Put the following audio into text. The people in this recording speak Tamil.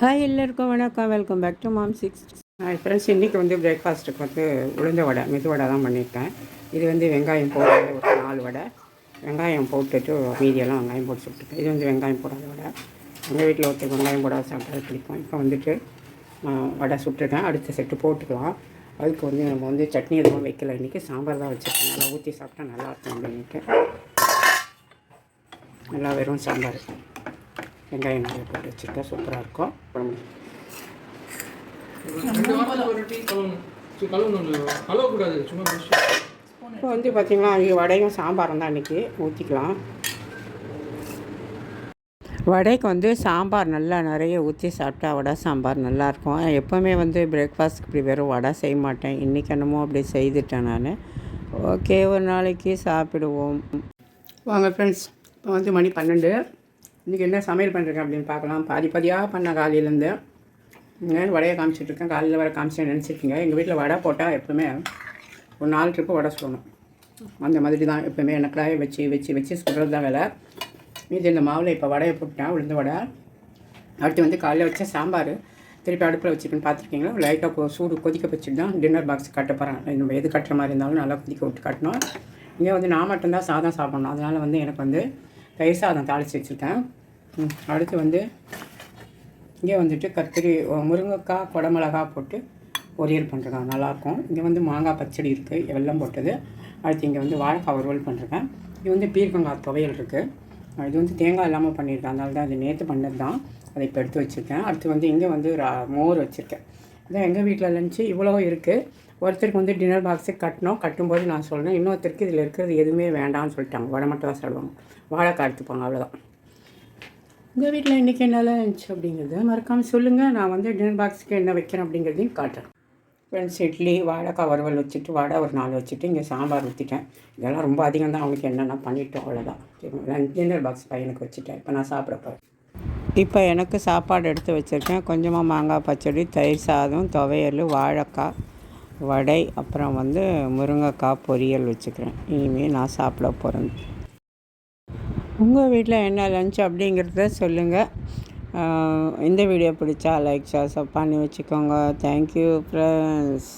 ஹாய் எல்லாருக்கும் வணக்கம். Welcome back to mom six hi friends இன்றைக்கி வந்து பிரேக்ஃபாஸ்ட்டுக்கு வந்து உளுந்த வடை மெது வடை தான் பண்ணியிருக்கேன். இது வந்து வெங்காயம் போடாத ஒரு நாலு வடை. வெங்காயம் போட்டுட்டு மீதியெல்லாம் வெங்காயம் போட்டு சுட்டுருக்கேன் இது வந்து வெங்காயம் போடாத வடை. எங்கள் வீட்டில் ஒருத்தர் வெங்காயம் போடாத சாப்பிட்டா பிடிக்கும். இப்போ வந்துட்டு வடை சுட்டுருக்கேன் அடுத்த செட்டு போட்டுக்கலாம். அதுக்கு வந்து நம்ம வந்து சட்னி எதுவும் வைக்கல. இன்றைக்கி சாம்பார் தான் வச்சுருக்கேன். நல்லா ஊற்றி சாப்பிட்டா நல்லா இருக்கும் அப்படின்ட்டு. நல்லா வெறும் சாம்பார். வெங்காயம் நிறைய போட்டு வச்சுருக்கேன். சூப்பராக இருக்கும். இப்போ வந்து பார்த்திங்கன்னா வடையும் சாம்பாரும் தான் இன்றைக்கி ஊற்றிக்கலாம் வடைக்கு வந்து சாம்பார் நல்லா நிறைய ஊற்றி சாப்பிட்டா வடை சாம்பார் நல்லாயிருக்கும் எப்போவுமே வந்து பிரேக்ஃபாஸ்ட்க்கு இப்படி வெறும் வடை செய்ய மாட்டேன். இன்றைக்கி என்னமோ அப்படி செய்துட்டேன் நான். ஓகே ஒரு நாளைக்கு சாப்பிடுவோம். வாங்க ஃப்ரெண்ட்ஸ் இப்போ வந்து மணி பன்னெண்டு. இன்றைக்கி என்ன சமையல் பண்ணுறேன் அப்படின்னு பார்க்கலாம். பாதி பாதியாக பண்ண காலையிலேருந்து. நான் வடையை காமிச்சிட்ருக்கேன் காலையில் வர காமிச்சேன் நினச்சிருக்கீங்க. எங்கள் வீட்டில் வடை போட்டால் எப்போவுமே ஒரு நாலு ட்ரிப்பு வடை சுடணும். அந்த மாதிரி தான் எப்போவுமே எனக்காக வச்சு வச்சு வச்சு சுடுறது தான் வேலை. மீதி இந்த மாவில் இப்போ வடையை போட்டேன் உளுந்த வடை. அடுத்து வந்து காலையில் வச்ச சாம்பார். திருப்பி அடுப்பில் வச்சுருக்கேன்னு பார்த்துருக்கீங்களா? லைட்டாக சூடு கொதிக்க வச்சுட்டு தான் டின்னர் பாக்ஸ் கட்ட போகிறேன் நம்ம எது கட்டுற மாதிரி இருந்தாலும் நல்லா கொதிக்க விட்டு கட்டணும். இங்கே வந்து நான் மட்டும்தான் சாதம் சாப்பிடணும். அதனால் வந்து எனக்கு வந்து தயிர் சாதம் தாளித்து வச்சுருக்கேன். அடுத்து வந்து இங்கே வந்துட்டு கத்திரி முருங்கைக்காய் குடமிளகா போட்டு பொரியல் பண்ணுறேன் நல்லாயிருக்கும் இங்கே வந்து மாங்காய் பச்சடி இருக்குது வெள்ளம் போட்டது. அடுத்து இங்கே வந்து வாழைக்காய் வறுவல் பண்ணுறேன் இது வந்து பீர்க்கங்காய் துவையல் இருக்குது இது வந்து தேங்காய் இல்லாமல் பண்ணியிருக்கேன். அதனால தான் அது நேற்று பண்ணது தான் அதை இப்போ எடுத்து வச்சுருக்கேன். அடுத்து வந்து இங்கே வந்து ரா- மோர் வச்சுருக்கேன். இதான் எங்கள் வீட்டில் லஞ்சு இவ்வளோ இருக்குது ஒருத்தருக்கு வந்து டின்னர் பாக்ஸு கட்டணும். கட்டும்போது நான் சொல்கிறேன் இன்னொருத்தருக்கு இதில் இருக்கிறது எதுவுமே வேண்டாம்னு சொல்லிட்டாங்க. வடை மட்டும் தான் சாப்பிடுவாங்க. வாழைக்காய் எடுத்துப்பாங்க அவ்வளோதான் உங்கள் வீட்டில் இன்றைக்கி என்னெல்லாம் இருந்துச்சு அப்படிங்கிறத மறக்காமல் சொல்லுங்கள் நான் வந்து டின்னர் பாக்ஸுக்கு என்ன வைக்கிறேன் அப்படிங்கிறதையும் காட்டுறேன். ஃப்ரெண்ட்ஸ் இட்லி வாழைக்காய் வறுவல் வச்சுட்டு வடை ஒரு நாள் வச்சுட்டு இங்கே சாம்பார் ஊற்றிட்டேன் இதெல்லாம் ரொம்ப அதிகம் தான். அவங்களுக்கு என்னென்ன பண்ணிட்டோம் அவ்வளோதான் டின்னர் பாக்ஸ் பையனுக்கு வச்சுட்டேன். இப்போ நான் சாப்பிட போகிறேன் இப்போ எனக்கு சாப்பாடு எடுத்து வச்சுருக்கேன். கொஞ்சமாக மாங்காய் பச்சடி தயிர் சாதம் துவையல் வாழைக்காய் வடை அப்புறம் வந்து முருங்கைக்காய் பொரியல் வச்சுக்கிறேன். இனிமேல் நான் சாப்பிட போகிறேன் உங்கள் வீட்டில் என்ன லஞ்ச் அப்படிங்கிறத சொல்லுங்கள் இந்த வீடியோ பிடிச்சா லைக் ஷேர் பண்ணி வச்சுக்கோங்க. Thank you friends